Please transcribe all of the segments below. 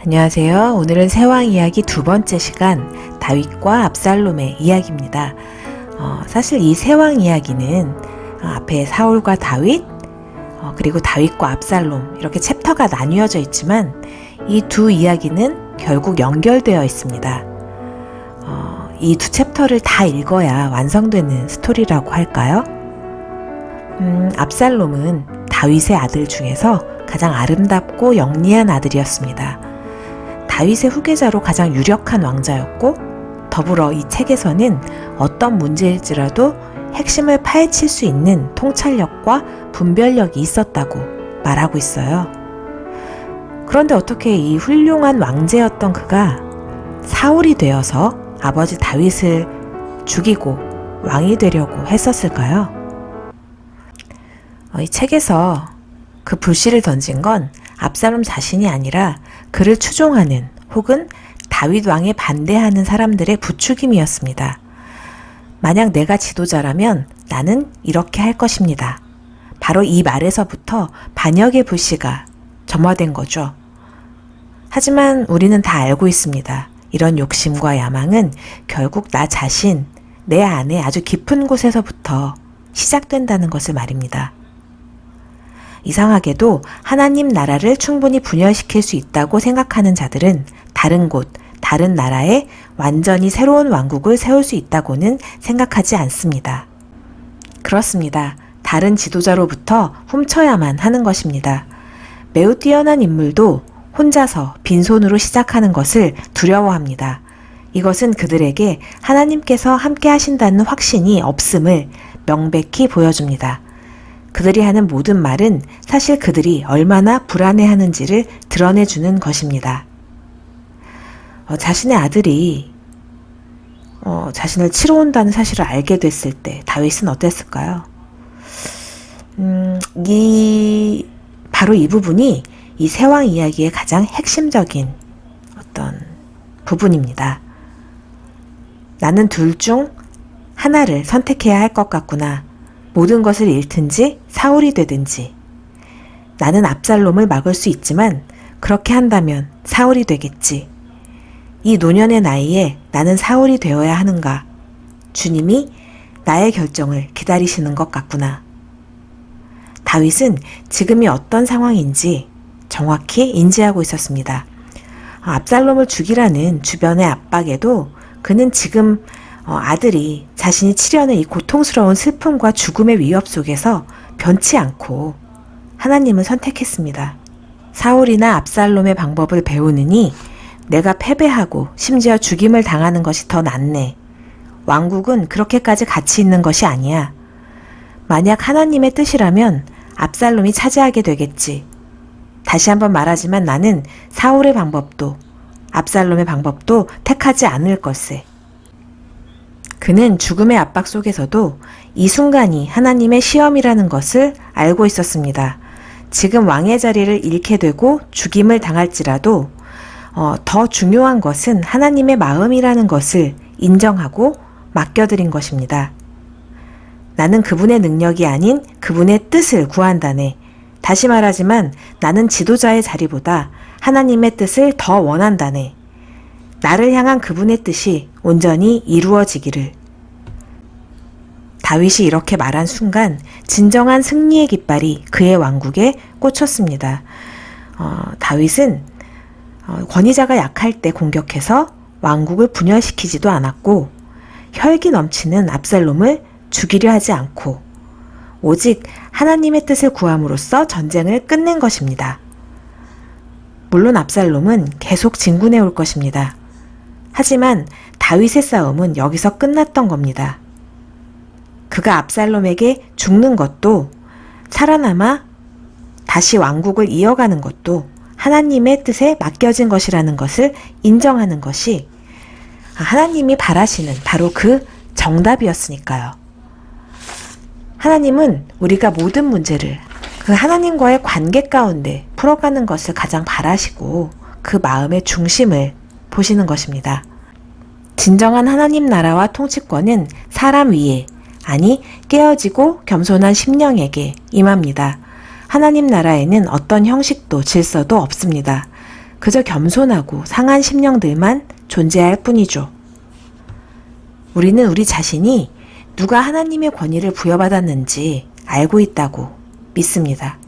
안녕하세요. 오늘은 세왕 이야기 두 번째 시간 다윗과 압살롬의 이야기입니다. 어, 사실 이 세왕 이야기는 어, 앞에 사울과 다윗 어, 그리고 다윗과 압살롬 이렇게 챕터가 나뉘어져 있지만 이 두 이야기는 결국 연결되어 있습니다. 어, 이두 챕터를 다 읽어야 완성되는 스토리라고 할까요? 음, 압살롬은 다윗의 아들 중에서 가장 아름답고 영리한 아들이었습니다. 다윗의 후계자로 가장 유력한 왕자였고 더불어 이 책에서는 어떤 문제일지라도 핵심을 파헤칠 수 있는 통찰력과 분별력이 있었다고 말하고 있어요. 그런데 어떻게 이 훌륭한 왕제였던 그가 사울이 되어서 아버지 다윗을 죽이고 왕이 되려고 했었을까요? 어, 이 책에서 그 불씨를 던진 건 압살롬 자신이 아니라 그를 추종하는 혹은 다윗 왕에 반대하는 사람들의 부추김이었습니다. 만약 내가 지도자라면 나는 이렇게 할 것입니다. 바로 이 말에서부터 반역의 불씨가 점화된 거죠. 하지만 우리는 다 알고 있습니다. 이런 욕심과 야망은 결국 나 자신, 내 안에 아주 깊은 곳에서부터 시작된다는 것을 말입니다. 이상하게도 하나님 나라를 충분히 분열시킬 수 있다고 생각하는 자들은 다른 곳, 다른 나라에 완전히 새로운 왕국을 세울 수 있다고는 생각하지 않습니다. 그렇습니다. 다른 지도자로부터 훔쳐야만 하는 것입니다. 매우 뛰어난 인물도 혼자서 빈손으로 시작하는 것을 두려워합니다. 이것은 그들에게 하나님께서 함께 하신다는 확신이 없음을 명백히 보여줍니다. 그들이 하는 모든 말은 사실 그들이 얼마나 불안해하는지를 드러내주는 것입니다. 어, 자신의 아들이 어, 자신을 치러 온다는 사실을 알게 됐을 때 다윗은 어땠을까요? 음, 이 바로 이 부분이 이 세왕 이야기의 가장 핵심적인 어떤 부분입니다. 나는 둘 중 하나를 선택해야 할 것 같구나. 모든 것을 잃든지 사울이 되든지. 나는 압살롬을 막을 수 있지만 그렇게 한다면 사울이 되겠지. 이 노년의 나이에 나는 사울이 되어야 하는가? 주님이 나의 결정을 기다리시는 것 같구나. 다윗은 지금이 어떤 상황인지 정확히 인지하고 있었습니다. 압살롬을 죽이라는 주변의 압박에도 그는 지금 어, 아들이 자신이 치려는 이 고통스러운 슬픔과 죽음의 위협 속에서 변치 않고 하나님을 선택했습니다. 사울이나 압살롬의 방법을 배우느니 내가 패배하고 심지어 죽임을 당하는 것이 더 낫네. 왕국은 그렇게까지 가치 있는 것이 아니야. 만약 하나님의 뜻이라면 압살롬이 차지하게 되겠지. 다시 한번 말하지만 나는 사울의 방법도 압살롬의 방법도 택하지 않을 것세. 그는 죽음의 압박 속에서도 이 순간이 하나님의 시험이라는 것을 알고 있었습니다. 지금 왕의 자리를 잃게 되고 죽임을 당할지라도 어, 더 중요한 것은 하나님의 마음이라는 것을 인정하고 맡겨드린 것입니다. 나는 그분의 능력이 아닌 그분의 뜻을 구한다네. 다시 말하지만 나는 지도자의 자리보다 하나님의 뜻을 더 원한다네. 나를 향한 그분의 뜻이 온전히 이루어지기를. 다윗이 이렇게 말한 순간 진정한 승리의 깃발이 그의 왕국에 꽂혔습니다. 어, 다윗은 어, 권위자가 약할 때 공격해서 왕국을 분열시키지도 않았고 혈기 넘치는 압살롬을 죽이려 하지 않고 오직 하나님의 뜻을 구함으로써 전쟁을 끝낸 것입니다. 물론 압살롬은 계속 진군해 올 것입니다. 하지만 다윗의 싸움은 여기서 끝났던 겁니다. 그가 압살롬에게 죽는 것도 살아남아 다시 왕국을 이어가는 것도 하나님의 뜻에 맡겨진 것이라는 것을 인정하는 것이 하나님이 바라시는 바로 그 정답이었으니까요. 하나님은 우리가 모든 문제를 그 하나님과의 관계 가운데 풀어가는 것을 가장 바라시고 그 마음의 중심을 보시는 것입니다. 진정한 하나님 나라와 통치권은 사람 위에, 아니 깨어지고 겸손한 심령에게 임합니다. 하나님 나라에는 어떤 형식도 질서도 없습니다. 그저 겸손하고 상한 심령들만 존재할 뿐이죠. 우리는 우리 자신이 누가 하나님의 권위를 부여받았는지 알고 있다고 믿습니다.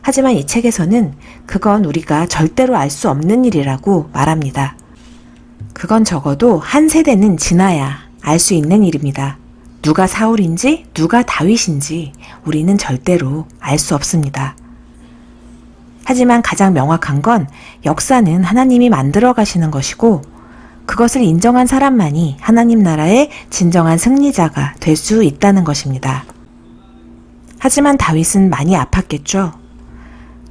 하지만 이 책에서는 그건 우리가 절대로 알 수 없는 일이라고 말합니다. 그건 적어도 한 세대는 지나야 알 수 있는 일입니다. 누가 사울인지 누가 다윗인지 우리는 절대로 알 수 없습니다. 하지만 가장 명확한 건 역사는 하나님이 만들어 가시는 것이고 그것을 인정한 사람만이 하나님 나라의 진정한 승리자가 될 수 있다는 것입니다. 하지만 다윗은 많이 아팠겠죠.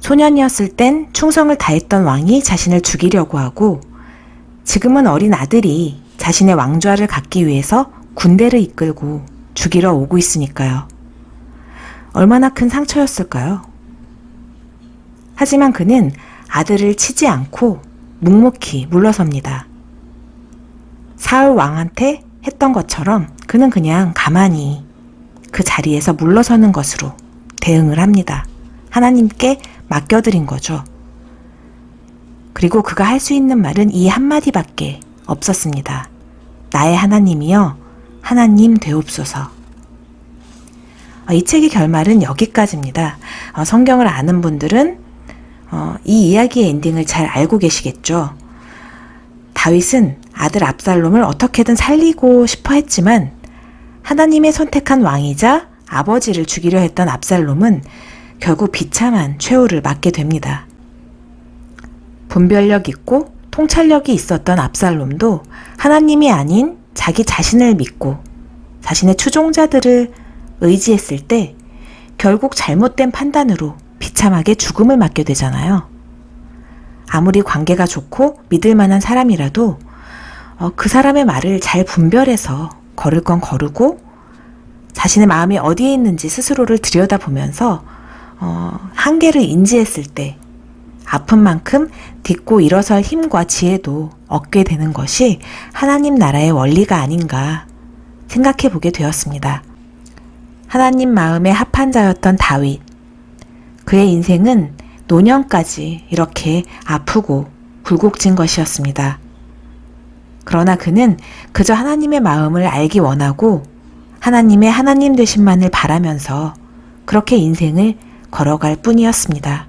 소년이었을 땐 충성을 다했던 왕이 자신을 죽이려고 하고 지금은 어린 아들이 자신의 왕좌를 갖기 위해서 군대를 이끌고 죽이러 오고 있으니까요. 얼마나 큰 상처였을까요? 하지만 그는 아들을 치지 않고 묵묵히 물러섭니다. 사울 왕한테 했던 것처럼 그는 그냥 가만히 그 자리에서 물러서는 것으로 대응을 합니다. 하나님께 맡겨드린 거죠. 그리고 그가 할 수 있는 말은 이 한마디밖에 없었습니다. 나의 하나님이여, 하나님 되옵소서. 어, 이 책의 결말은 여기까지입니다. 어, 성경을 아는 분들은 어, 이 이야기의 엔딩을 잘 알고 계시겠죠. 다윗은 아들 압살롬을 어떻게든 살리고 싶어 했지만 하나님의 선택한 왕이자 아버지를 죽이려 했던 압살롬은 결국 비참한 최후를 맞게 됩니다. 분별력 있고 통찰력이 있었던 압살롬도 하나님이 아닌 자기 자신을 믿고 자신의 추종자들을 의지했을 때 결국 잘못된 판단으로 비참하게 죽음을 맞게 되잖아요. 아무리 관계가 좋고 믿을 만한 사람이라도 어, 그 사람의 말을 잘 분별해서 걸을 건 거르고 자신의 마음이 어디에 있는지 스스로를 들여다보면서 어, 한계를 인지했을 때 아픈 만큼 딛고 일어설 힘과 지혜도 얻게 되는 것이 하나님 나라의 원리가 아닌가 생각해 보게 되었습니다. 하나님 마음에 합한 자였던 다윗. 그의 인생은 노년까지 이렇게 아프고 굴곡진 것이었습니다. 그러나 그는 그저 하나님의 마음을 알기 원하고 하나님의 하나님 되신만을 바라면서 그렇게 인생을 걸어갈 뿐이었습니다.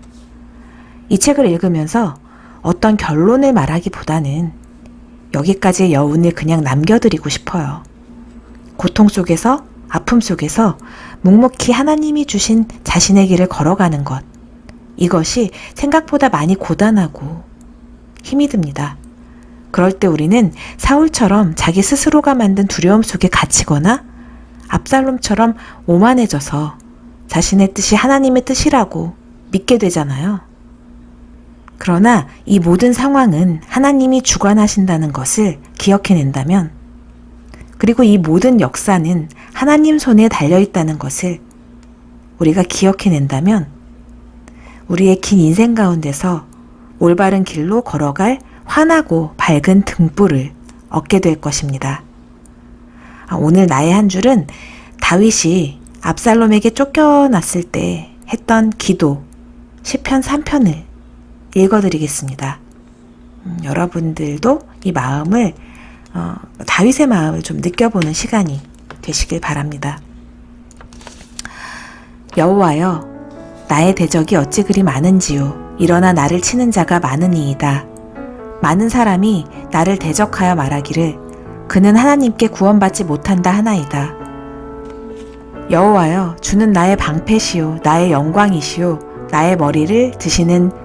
이 책을 읽으면서 어떤 결론을 말하기보다는 여기까지의 여운을 그냥 남겨드리고 싶어요. 고통 속에서, 아픔 속에서 묵묵히 하나님이 주신 자신의 길을 걸어가는 것. 이것이 생각보다 많이 고단하고 힘이 듭니다. 그럴 때 우리는 사울처럼 자기 스스로가 만든 두려움 속에 갇히거나 압살롬처럼 오만해져서 자신의 뜻이 하나님의 뜻이라고 믿게 되잖아요. 그러나 이 모든 상황은 하나님이 주관하신다는 것을 기억해낸다면, 그리고 이 모든 역사는 하나님 손에 달려있다는 것을 우리가 기억해낸다면, 우리의 긴 인생 가운데서 올바른 길로 걸어갈 환하고 밝은 등불을 얻게 될 것입니다. 아, 오늘 나의 한 줄은 다윗이 압살롬에게 쫓겨났을 때 했던 기도 10편 3편을 읽어드리겠습니다. 음, 여러분들도 이 마음을 어, 다윗의 마음을 좀 느껴보는 시간이 되시길 바랍니다. 여호와여 나의 대적이 어찌 그리 많은지요 일어나 나를 치는 자가 많으니이다. 많은 사람이 나를 대적하여 말하기를 그는 하나님께 구원받지 못한다 하나이다. 여호와여 주는 나의 방패시요 나의 영광이시요 나의 머리를 드시는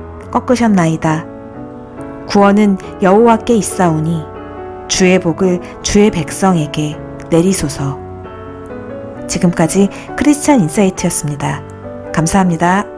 꺾으셨나이다. 구원은 여호와께 있사오니 주의 복을 주의 백성에게 내리소서. 지금까지 크리스천 인사이트였습니다. 감사합니다.